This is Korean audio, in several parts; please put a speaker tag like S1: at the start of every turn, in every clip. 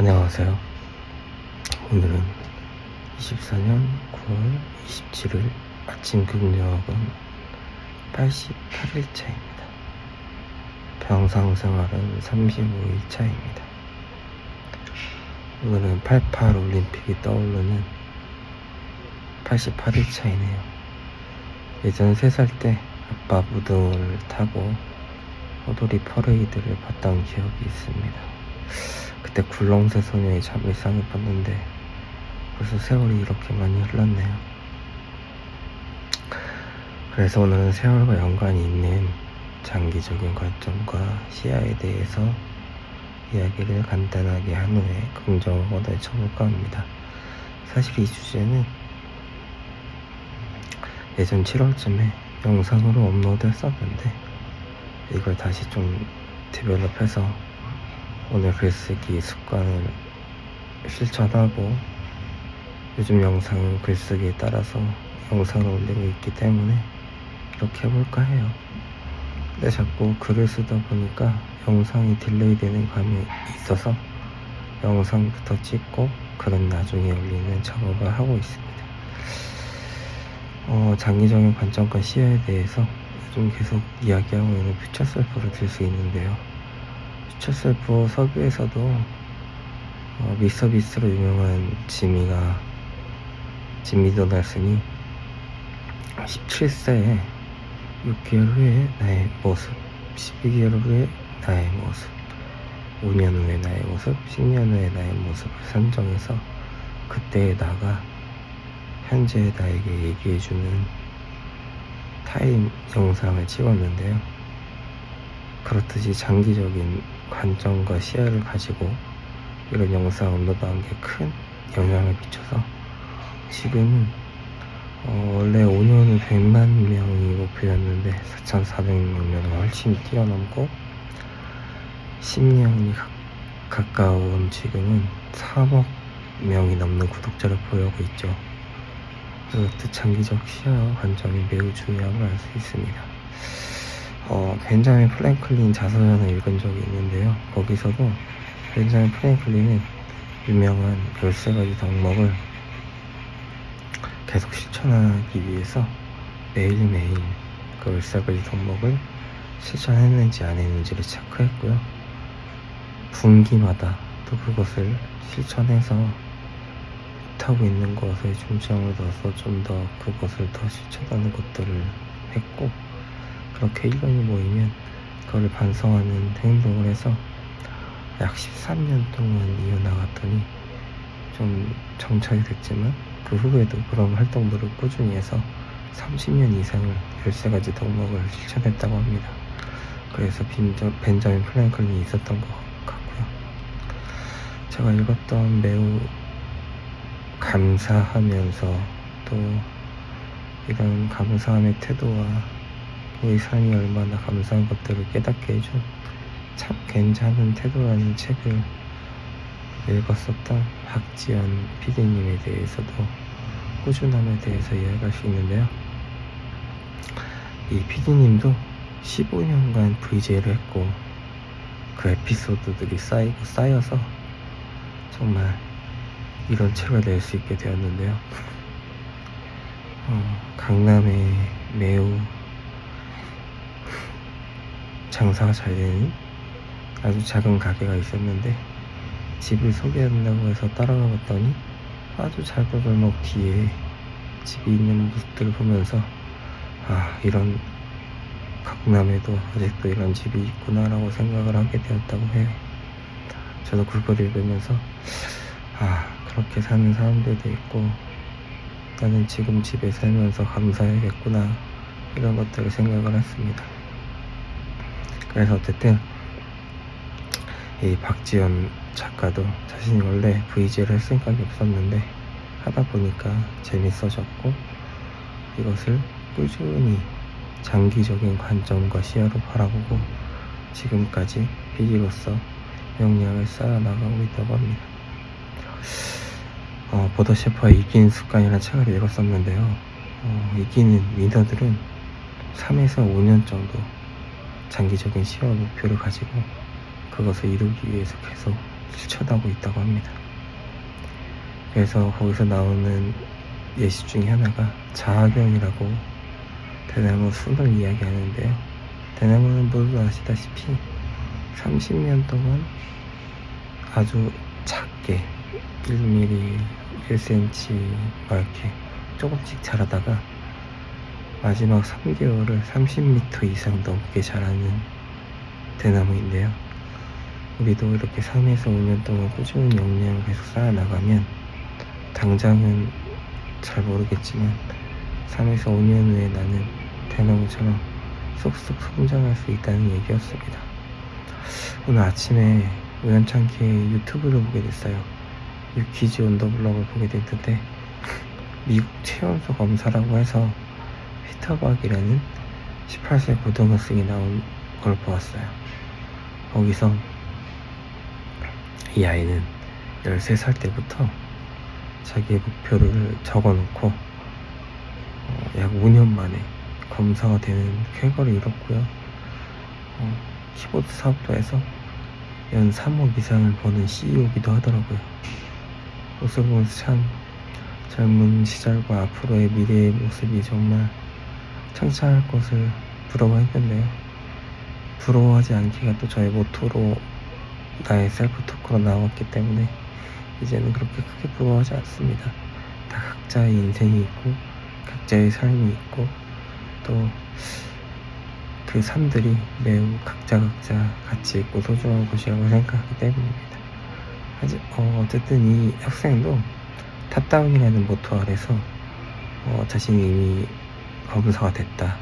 S1: 안녕하세요. 오늘은 24년 9월 27일 아침 근무역은 88일 차입니다. 병상 생활은 35일 차입니다. 오늘은 88 올림픽이 떠오르는 88일 차이네요. 예전 3살 때 아빠 무등을 타고 호돌이 퍼레이드를 봤던 기억이 있습니다. 그때 굴렁쇠 소녀의 잠일상을 봤는데 벌써 세월이 이렇게 많이 흘렀네요. 그래서 오늘은 세월과 연관이 있는 장기적인 관점과 시야에 대해서 이야기를 간단하게 한 후에 긍정을 얻어쳐볼까 합니다. 사실 이 주제는 예전 7월쯤에 영상으로 업로드 했었는데 이걸 다시 좀 디벨롭해서 오늘 글쓰기 습관을 실천하고 요즘 영상은 글쓰기에 따라서 영상을 올리고 있기 때문에 이렇게 해볼까 해요. 근데 자꾸 글을 쓰다 보니까 영상이 딜레이 되는 감이 있어서 영상부터 찍고 글은 나중에 올리는 작업을 하고 있습니다. 어, 장기적인 관점과 시야에 대해서 요즘 계속 이야기하고 있는 퓨처 셀프를 들 수 있는데요. 퓨처셀프 서부에서도 어, 미스터 비스로 유명한 지미가 지미 도날슨이 17세에 6개월 후에 나의 모습 12개월 후에 나의 모습 5년 후에 나의 모습 10년 후에 나의 모습을 선정해서 그때의 나가 현재의 나에게 얘기해주는 타임 영상을 찍었는데요. 그렇듯이 장기적인 관점과 시야를 가지고 이런 영상 업로드한 게 큰 영향을 미쳐서 지금은 어, 원래 5년 후 100만 명이 목표였는데 4,400명을 훨씬 뛰어넘고 10년이 가, 가까운 지금은 3억 명이 넘는 구독자를 보유하고 있죠. 그렇듯 장기적 시야와 관점이 매우 중요한 걸알수 있습니다. 어, 벤자민 프랭클린 자서전을 읽은 적이 있는데요. 거기서도 벤자민 프랭클린은 유명한 13가지 덕목을 계속 실천하기 위해서 매일매일 그 13가지 덕목을 실천했는지 안 했는지를 체크했고요. 분기마다 또 그것을 실천해서 못하고 있는 것에 중점을 둬서 좀 더 그것을 더 실천하는 것들을 했고 그렇게 1년이 모이면 그걸 반성하는 행동을 해서 약 13년 동안 이어나갔더니 좀 정착이 됐지만 그 후에도 그런 활동들을 꾸준히 해서 30년 이상을 13가지 덕목을 실천했다고 합니다. 그래서 빈저, 벤자민 플랭클린이 있었던 것 같고요. 제가 읽었던 매우 감사하면서 또 이런 감사함의 태도와 우리 삶이 얼마나 감사한 것들을 깨닫게 해준 참 괜찮은 태도라는 책을 읽었었던 박지연 PD님에 대해서도 꾸준함에 대해서 이야기할 수 있는데요. 이 PD님도 15년간 VJ를 했고 그 에피소드들이 쌓이고 쌓여서 정말 이런 책을 낼 수 있게 되었는데요. 어, 강남에 매우 장사가 잘 되는 아주 작은 가게가 있었는데 집을 소개한다고 해서 따라가 봤더니 아주 작은 골목 뒤에 집이 있는 모습들을 보면서 아 이런 강남에도 아직도 이런 집이 있구나라고 생각을 하게 되었다고 해요. 저도 그걸 읽으면서 아 그렇게 사는 사람들도 있고 나는 지금 집에 살면서 감사해야겠구나 이런 것들을 생각을 했습니다. 그래서 어쨌든 이 박지연 작가도 자신이 원래 VJ를 할 생각이 없었는데 하다 보니까 재밌어졌고 이것을 꾸준히 장기적인 관점과 시야로 바라보고 지금까지 PD로서 역량을 쌓아나가고 있다고 합니다. 어, 보더셰퍼의 이기는 습관이라는 책을 읽었었는데요. 어, 이기는 위너들은 3에서 5년 정도 장기적인 시와 목표를 가지고 그것을 이루기 위해서 계속 실천 스쳐나고 있다고 합니다. 그래서 거기서 나오는 예시 중에 하나가 자학연이라고 대나무 순을 이야기하는데요. 대나무는 모두 아시다시피 30년 동안 아주 작게 1mm, 1cm 막 이렇게 조금씩 자라다가 마지막 3개월을 30m 이상 넘게 자라는 대나무인데요. 우리도 이렇게 3에서 5년 동안 꾸준히 역량을 계속 쌓아나가면 당장은 잘 모르겠지만 3에서 5년 후에 나는 대나무처럼 쏙쏙 성장할 수 있다는 얘기였습니다. 오늘 아침에 우연찮게 유튜브를 보게 됐어요. 유키즈 온더블럭을 보게 됐는데 미국 체온소 검사라고 해서 피터박이라는 18세 고등학생이 나온 걸 보았어요. 거기서 이 아이는 13살 때부터 자기의 목표를 적어놓고 어, 약 5년 만에 검사가 되는 쾌거를 이뤘고요. 어, 키보드 사업도 해서 연 3억 이상을 버는 CEO기도 하더라고요. 모습을 참 젊은 시절과 앞으로의 미래의 모습이 정말 창창할 것을 부러워했는데요. 부러워하지 않기가 또 저의 모토로 나의 셀프 토크로 나왔기 때문에 이제는 그렇게 크게 부러워하지 않습니다. 다 각자의 인생이 있고 각자의 삶이 있고 또 그 삶들이 매우 각자 각자 가치 있고 소중한 것이라고 생각하기 때문입니다. 어, 어쨌든 이 학생도 탑다운이라는 모토 아래서 어, 자신이 이미 검사가 됐다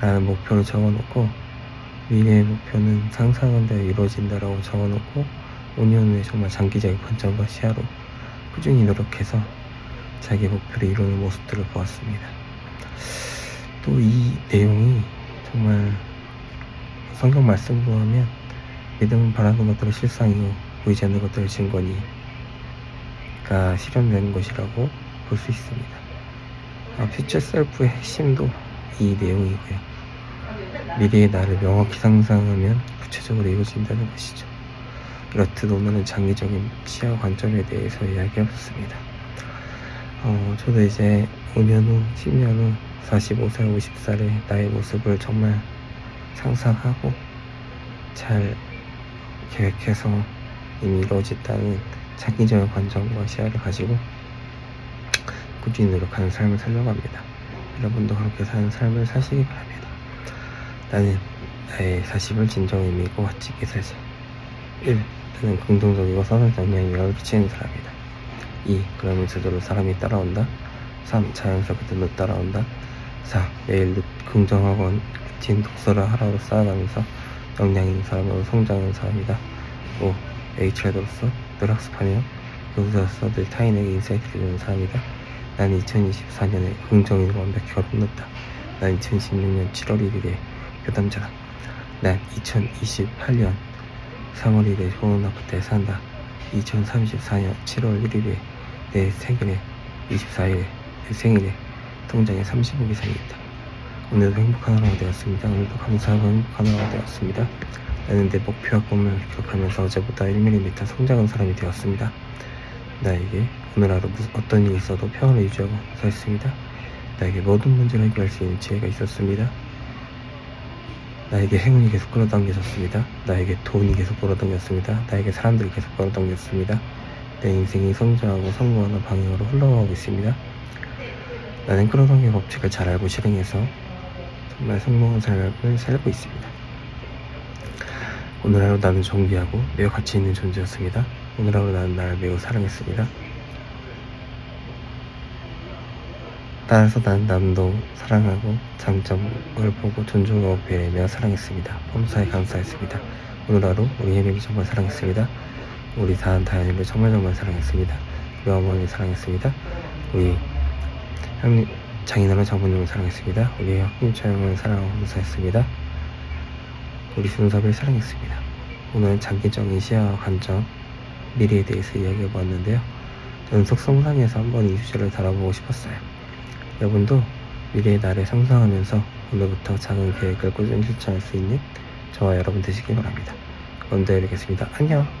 S1: 라는 목표를 적어놓고 미래의 목표는 상상한 대로 이루어진다라고 적어놓고 5년 후에 정말 장기적인 관점과 시야로 꾸준히 노력해서 자기 목표를 이루는 모습들을 보았습니다. 또 이 내용이 정말 성경 말씀으로 하면 믿음은 바라는 것들은 실상이고 보이지 않는 것들을 증거니가 실현되는 것이라고 볼 수 있습니다. 아, 퓨처 셀프의 핵심도 이 내용이고요. 미래의 나를 명확히 상상하면 구체적으로 이루어진다는 것이죠. 이렇듯 오늘은 장기적인 시야 관점에 대해서 이야기해봤습니다. 어, 저도 이제 5년 후, 10년 후, 45살, 50살의 나의 모습을 정말 상상하고 잘 계획해서 이미 이루어졌다는 장기적인 관점과 시야를 가지고 꾸준히 노력하는 삶을 살려갑니다. 여러분도 그렇게 사는 삶을 사시기 바랍니다. 나는 나의 40을 진정 의미 있고 가치 있게 살자. 1. 나는 긍정적이고 선한 영향에 영향을 끼치는 사람이다. 2. 그러면 저절로 사람이 따라온다. 3. 자연스럽게 너 따라온다. 4. 매일 긍정하고 루틴 독서를 하루하루 쌓아가면서 역량 있는 사람으로 성장하는 사람이다. 5. H레더로서 늘 학습하며 교수로서 늘 타인에게 인사이트를 주는 사람이다. 난 2024년에 긍정인을 완벽히 거듭났다. 난 2016년 7월 1일에 교담자다. 난 2028년 3월 1일에 좋은 아파트에 산다. 2034년 7월 1일에 내 생일에 24일에 내 생일에 통장에 30억 이상이 있다. 오늘도 행복한 하루가 되었습니다. 오늘도 감사하고 행복한 하루가 되었습니다. 나는 내 목표와 꿈을 기억하면서 어제보다 1mm 성장한 사람이 되었습니다. 나에게 오늘 하루 무슨 어떤 일이 있어도 평안을 유지하고 서 있습니다. 나에게 모든 문제를 해결할 수 있는 지혜가 있었습니다. 나에게 행운이 계속 끌어당겨졌습니다. 나에게 돈이 계속 끌어당겼습니다. 나에게 사람들이 계속 끌어당겼습니다. 내 인생이 성장하고 성공하는 방향으로 흘러가고 있습니다. 나는 끌어당김 법칙을 잘 알고 실행해서 정말 성공한 삶을 살고 있습니다. 오늘 하루 나는 존귀하고 매우 가치 있는 존재였습니다. 오늘 하루 나는 나를 매우 사랑했습니다. 따라서 나는 남도 사랑하고 장점을 보고 존중하고 배려하며 사랑했습니다. 범사에 감사했습니다. 오늘 하루 우리 혜림이 정말 사랑했습니다. 우리 다한 다현이를 정말 정말 사랑했습니다. 우리 어머니 사랑했습니다. 우리 형님 장인어른 장모님을 사랑했습니다. 우리 형님 차영을 사랑하고 감사했습니다. 우리 순섭을 사랑했습니다. 오늘은 장기적인 시야와 관점, 미래에 대해서 이야기해 보았는데요. 저는 속성상에서 한번 이 주제를 다뤄보고 싶었어요. 여러분도 미래의 나를 상상하면서 오늘부터 작은 계획을 꾸준히 실천할 수 있는 저와 여러분 되시길 바랍니다. 먼저 뵙겠습니다. 안녕!